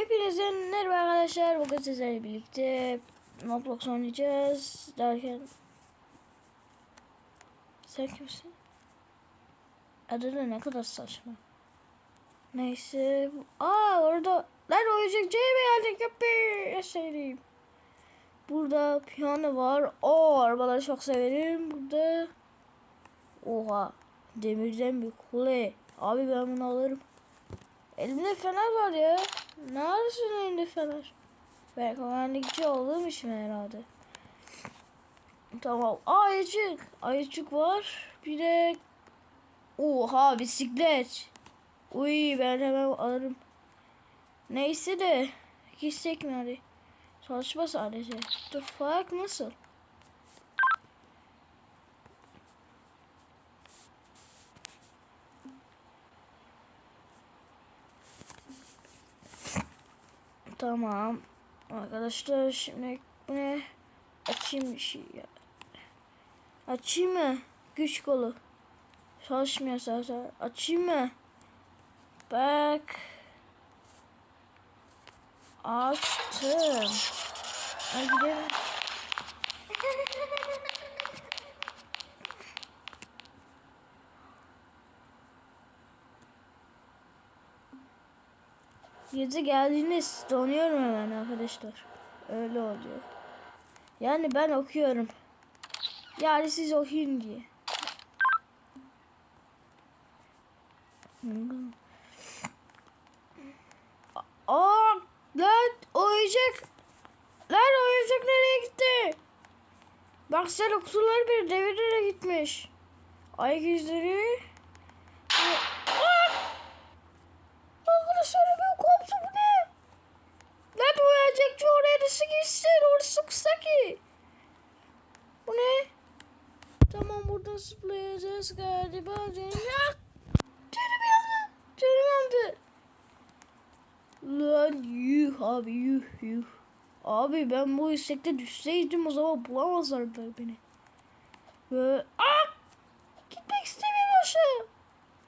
Hepinize merhaba arkadaşlar. Bugün sizlerle birlikte Roblox oynayacağız derken Sen kimsin? Adı da ne kadar saçma. Neyse. Aa orada lan oyuncakçıya mı geldik? Yapı. Seveyim. Burada piyano var. O arabaları çok severim. Burada Oha. Demirden bir kule. Abi ben bunu alırım. Elimde fener var ya. Neredesin elinde fener? Ben güvenlikçi olduğum için herhalde. Tamam. Ayıcık. Ayıcık var. Bir de Oha bisiklet. Uy ben hemen alırım. Neyse de gitsek mi hadi? Çalışma sadece. The fuck nasıl? Tamam. Arkadaşlar şimdi ne? Açayım bir şey ya. Açayım mı? Güç kolu. Çalışmıyor zaten. Açayım mı? Bak. Açtım. Hadi gidelim. Gece geldiğiniz donuyorum hemen arkadaşlar. Öyle oluyor. Yani ben okuyorum. Yani siz okuyun diye. Aa, lan oyuncak. Lan oyuncak nereye gitti? Bak sen kutuları bir devirerek gitmiş. Ayak izleri. Aa! Arkadaşlar ben koptu bu ne? Lan bu oyuncakçı oraya nasıl gitsin? Orası kısa ki. Bu ne? Tamam buradan zıplayacağız galiba. Ya! Canım yandı. Canım yandı. Lan yuh abi yuh yuh. Abi ben bu istekte düşseydim o zaman bulamazlardı beni. Ve ah! Gitmek istemiyorum aşağı.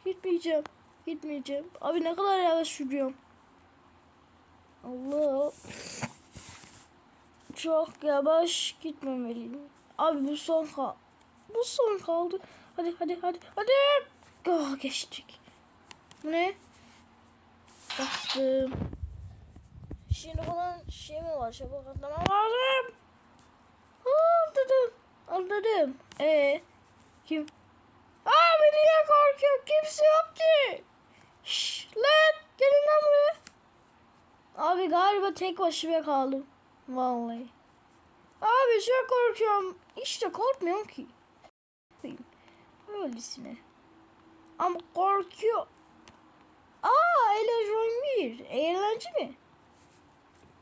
Gitmeyeceğim. Gitmeyeceğim. Abi ne kadar yavaş sürüyorum. Allah. Çok yavaş gitmemeliyim. Abi bu son kal. Bu son kaldı. Hadi hadi hadi hadi. Oh, geçtik. Ne? Bastım. Şimdi bunun şey mi var? Çabuk atlamam lazım. Anladım. Anladım. Ee, kim? Abi niye korkuyor? Kimse yok ki. Şşş lan gelin lan buraya. Abi galiba tek başıma kaldım. Vallahi. Abi çok korkuyorum. İşte korkmuyorum ki. Öylesine. Ama korkuyor. Aa eğlence bir. Eğlence mi?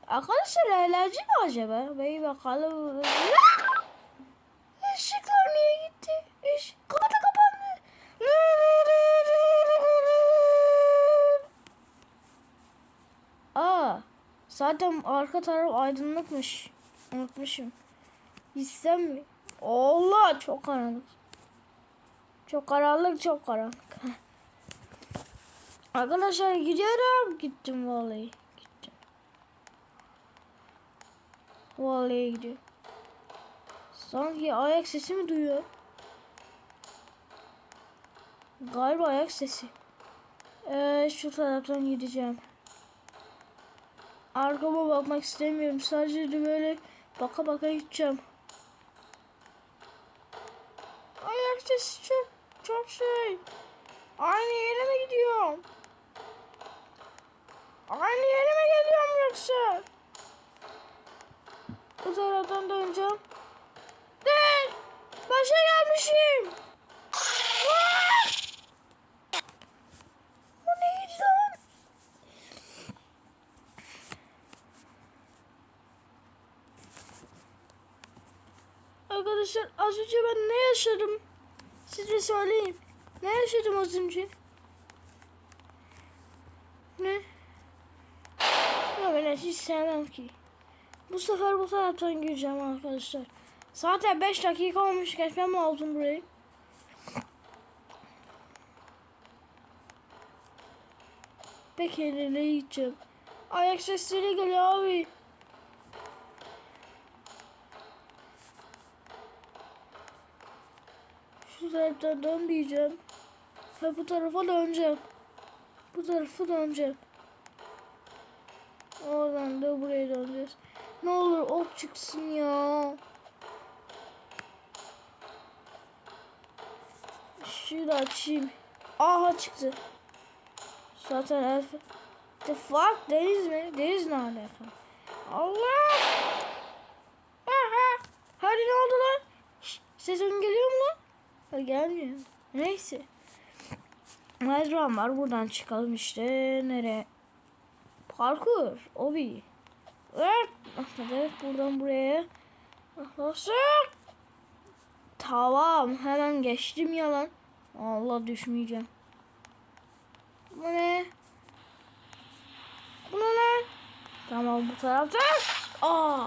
Arkadaşlar eğlence mi acaba? Bir bakalım. Işıklar niye gitti? Iş kapadı kapandı. Aa, zaten arka taraf aydınlıkmış. Unutmuşum. Gitsem mi? Allah çok karanlık. Çok karanlık, çok karanlık. Arkadaşlar gidiyorum. Gittim vallahi. Gittim. Vallahi gidiyorum. Sanki ayak sesi mi duyuyor? Galiba ayak sesi. Ee, şu taraftan gideceğim. Arkama bakmak istemiyorum. Sadece de böyle baka baka gideceğim. Ayak sesi çok, çok şey. Aynı yere mi gidiyorum? Aynı yere mi geliyorum yoksa? Bu taraftan döneceğim. Değil. Başa gelmişim. Bu neydi? Arkadaşlar az önce ben ne yaşadım? Size söyleyeyim. Ne yaşadım az önce? Ne? Ben hiç sevmem ki. Bu sefer bu taraftan gireceğim arkadaşlar. Zaten 5 dakika olmuş geçmem lazım burayı. Peki nereye gideceğim? Ayak sesleri geliyor abi. Taraftan dönmeyeceğim. Ha bu tarafa döneceğim. Bu tarafa döneceğim. Oradan da buraya döneceğiz. Ne olur ok çıksın ya. Şunu da açayım. Aha çıktı. Zaten elf... The fuck? Deniz mi? Deniz ne alaka? Allah! Aha! Hadi ne oldu lan? Şş, geliyor mu lan? Gelmiyor. Neyse. Mezran var. Buradan çıkalım işte. Nereye? Parkur. Obi. Evet. Atladık. Buradan buraya. Atlasın. Tamam. Hemen geçtim yalan. Allah düşmeyeceğim. Bu ne? Bu ne? Tamam bu tarafta. Aa.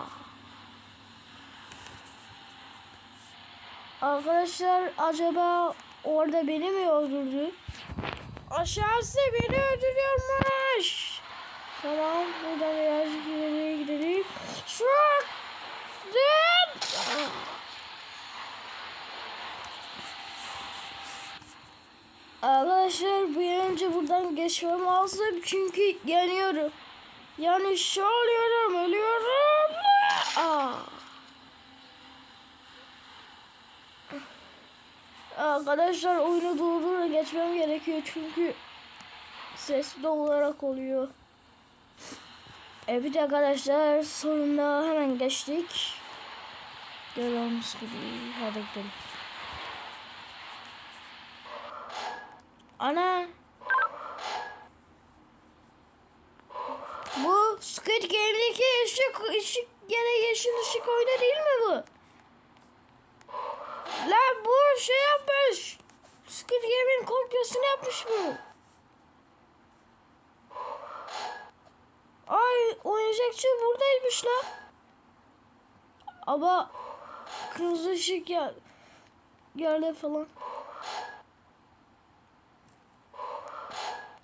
Arkadaşlar acaba orada beni mi öldürdü? Aşağısı beni öldürüyormuş. Tamam buradan birazcık ileriye gidelim. Şu an. Arkadaşlar bir önce buradan geçmem lazım çünkü yanıyorum. Yani şu oluyorum, ölüyorum. Aa. Arkadaşlar oyunu durdurun geçmem gerekiyor çünkü sesli olarak oluyor. Evet arkadaşlar sonunda hemen geçtik. Gördüğünüz gibi hadi gidelim. Ana. Bu Squid Game'deki ışık, ışık da yeşil ışık oyunu değil mi bu? Lan bu şey yapmış. Squid Game'in kopyasını yapmış bu. Ay oyuncakçı buradaymış lan. Ama kırmızı ışık ya yerde falan.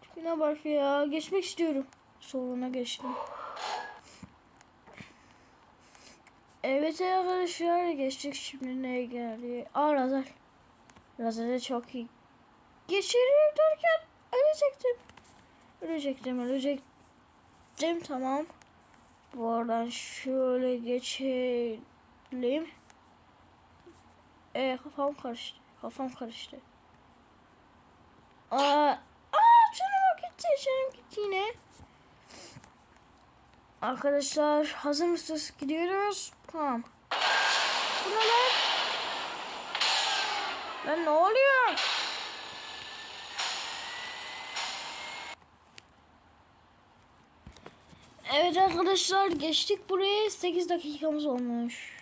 Tipine bak ya. Geçmek istiyorum. Soruna geçtim. Evet arkadaşlar geçtik şimdi neye geldi? Aa Razal. Razal'e çok iyi. Geçiririm derken ölecektim. Ölecektim ölecektim tamam. Bu aradan şöyle geçelim. E kafam karıştı. Kafam karıştı. Aa, aa canım gitti. Canım gitti yine. Arkadaşlar hazır mısınız? Gidiyoruz. Tamam. Bu ne lan? Lan ne oluyor? Evet arkadaşlar geçtik buraya 8 dakikamız olmuş.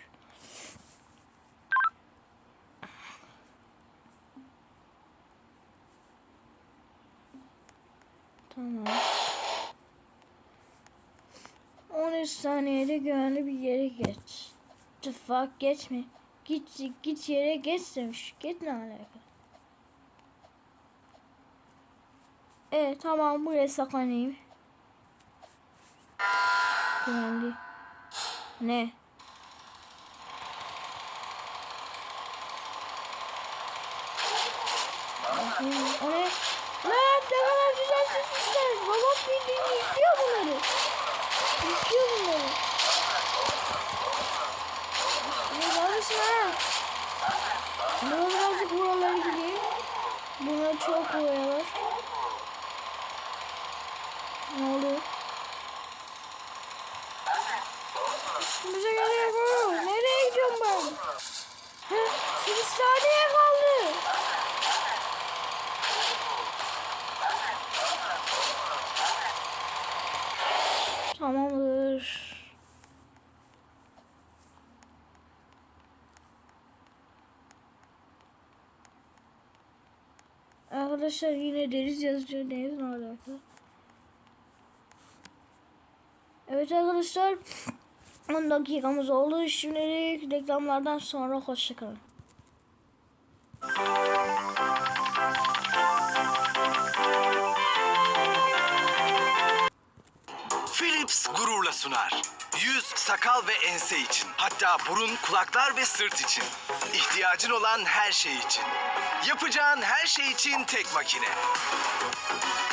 Tamam. Saniyede güvenli bir yere geç. The geçme. Git git yere geç demiş. Git ne alaka? Evet tamam buraya saklanayım. Güvenli. Ne? Bakayım, O ne? Lan ne kadar güzel çizmişler. Babam bildiğini yıkıyor bunları. Yıkıyor bunları. Ne varmışsın ha? Ben birazcık buralara gideyim. Buna çok buraya var. Ne oluyor? Üstümüze geliyor bu. Nereye gidiyorum ben? Heh, 8 saniye kaldı. Arkadaşlar yine deniz yazıcı deniz ne alaka? Evet arkadaşlar 10 dakikamız oldu. Şimdilik reklamlardan sonra hoşçakalın. Feeling sakal ve ense için. Hatta burun, kulaklar ve sırt için. İhtiyacın olan her şey için. Yapacağın her şey için tek makine.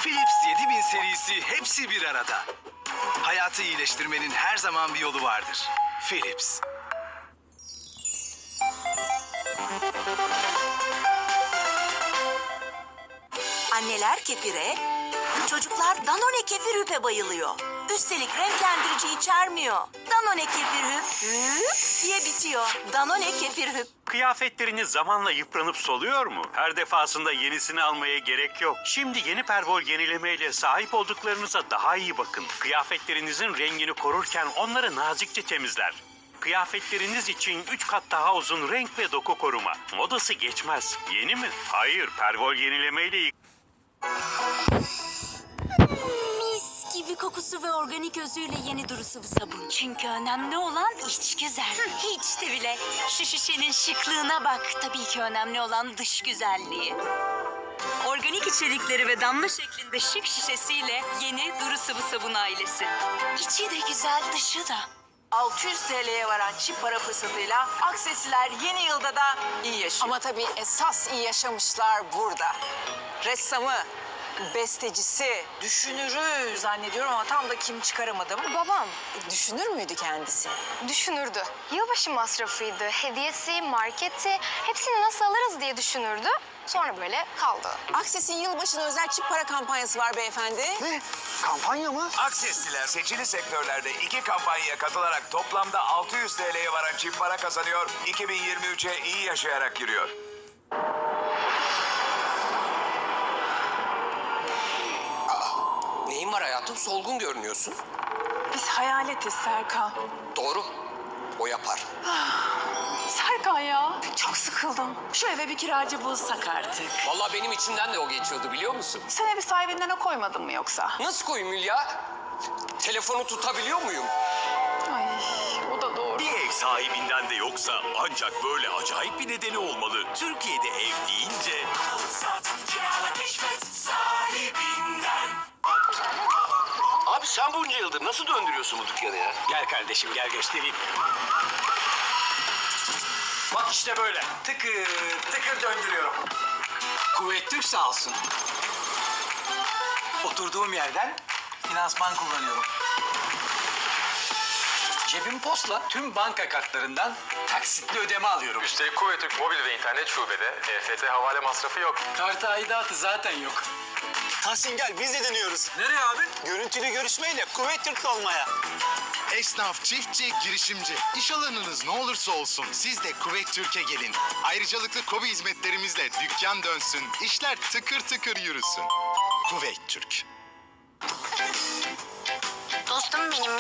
Philips 7000 serisi hepsi bir arada. Hayatı iyileştirmenin her zaman bir yolu vardır. Philips. Anneler kefire, çocuklar Danone kefir hüpe bayılıyor. Üstelik renklendirici içermiyor. Danone kefir hüp, hüp diye bitiyor. Danone kefir hüp. Kıyafetleriniz zamanla yıpranıp soluyor mu? Her defasında yenisini almaya gerek yok. Şimdi yeni Pervol yenilemeyle sahip olduklarınıza daha iyi bakın. Kıyafetlerinizin rengini korurken onları nazikçe temizler. Kıyafetleriniz için 3 kat daha uzun renk ve doku koruma. Modası geçmez. Yeni mi? Hayır, Pervol yenilemeyle yık- Gibi kokusu ve organik özüyle yeni duru sıvı sabun. Çünkü önemli olan iç güzel. Hiç de bile. Şu şişenin şıklığına bak. Tabii ki önemli olan dış güzelliği. Organik içerikleri ve damla şeklinde şık şişesiyle yeni duru sıvı sabun ailesi. İçi de güzel, dışı da. 600 TL'ye varan çip para fırsatıyla Aksesiler yeni yılda da iyi yaşıyor. Ama tabii esas iyi yaşamışlar burada. Ressamı, bestecisi. düşünürü zannediyorum ama tam da kim çıkaramadım. Babam düşünür müydü kendisi? düşünürdü. Yılbaşı masrafıydı, hediyesi, marketi hepsini nasıl alırız diye düşünürdü. Sonra böyle kaldı. Akses'in yılbaşına özel çip para kampanyası var beyefendi. Ne? Kampanya mı? Aksesliler seçili sektörlerde iki kampanyaya katılarak toplamda 600 TL'ye varan çift para kazanıyor. 2023'e iyi yaşayarak giriyor. Neyin var hayatım? Solgun görünüyorsun. Biz hayaletiz Serkan. Doğru. O yapar. Serkan ya. Çok sıkıldım. Şu eve bir kiracı bulsak artık. Vallahi benim içimden de o geçiyordu biliyor musun? Sen evi sahibinden o koymadın mı yoksa? Nasıl koyayım Hülya? Telefonu tutabiliyor muyum? Ay o da doğru. Bir ev sahibinden de yoksa ancak böyle acayip bir nedeni olmalı. Türkiye'de ev deyince... Abi sen bunca yıldır nasıl döndürüyorsun bu dükkanı ya? Gel kardeşim gel göstereyim. Bak işte böyle. Tıkır tıkır döndürüyorum. Kuvvet Türk sağ olsun. Oturduğum yerden finansman kullanıyorum. Cebim postla tüm banka kartlarından taksitli ödeme alıyorum. Üstelik Kuvvetürk mobil ve internet şubede EFT havale masrafı yok. Kartı aidatı zaten yok. Tahsin gel biz de deniyoruz. Nereye abi? Görüntülü görüşmeyle kuvvet Türk olmaya. Esnaf, çiftçi, girişimci. İş alanınız ne olursa olsun siz de Kuvvet Türk'e gelin. Ayrıcalıklı kobi hizmetlerimizle dükkan dönsün, işler tıkır tıkır yürüsün. Kuvvet Türk. Dostum benim Bravo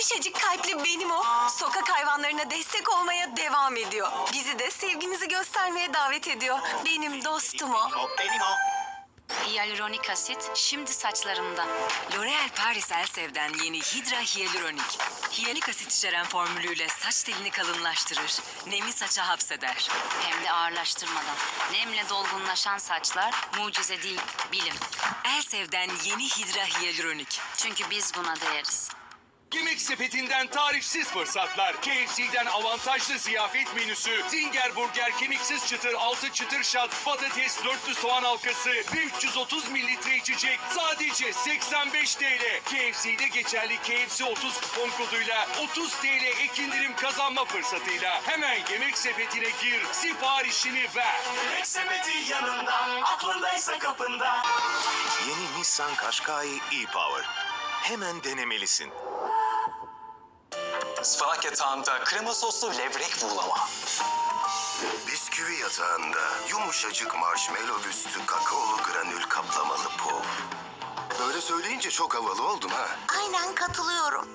Yumuşacık kalpli benim o. Sokak hayvanlarına destek olmaya devam ediyor. Bizi de sevgimizi göstermeye davet ediyor. Benim dostum o. Benim o. Hyaluronik asit şimdi saçlarımda. L'Oreal Paris Elsev'den yeni Hydra Hyaluronik. Hyaluronik asit içeren formülüyle saç telini kalınlaştırır. Nemi saça hapseder. Hem de ağırlaştırmadan. Nemle dolgunlaşan saçlar mucize değil, bilim. Elsev'den yeni Hydra Hyaluronik. Çünkü biz buna değeriz. Yemek sepetinden tarifsiz fırsatlar. KFC'den avantajlı ziyafet menüsü. Zinger burger, kemiksiz çıtır, altı çıtır şat, patates, dörtlü soğan halkası ve 330 mililitre içecek. Sadece 85 TL. KFC'de geçerli KFC 30 kupon koduyla 30 TL ek indirim kazanma fırsatıyla. Hemen yemek sepetine gir, siparişini ver. Yemek sepeti yanında, aklındaysa kapında. Yeni Nissan Qashqai e-Power. Hemen denemelisin. Ispanak yatağında krema soslu levrek buğulama. Bisküvi yatağında yumuşacık marshmallow üstü kakaolu granül kaplamalı puf. Böyle söyleyince çok havalı oldum ha. Aynen katılıyorum.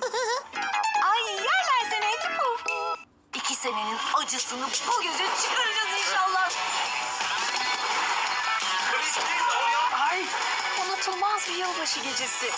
Ay yerler seni eti puf. İki senenin acısını bu gece çıkaracağız inşallah. Ay unutulmaz bir yılbaşı gecesi.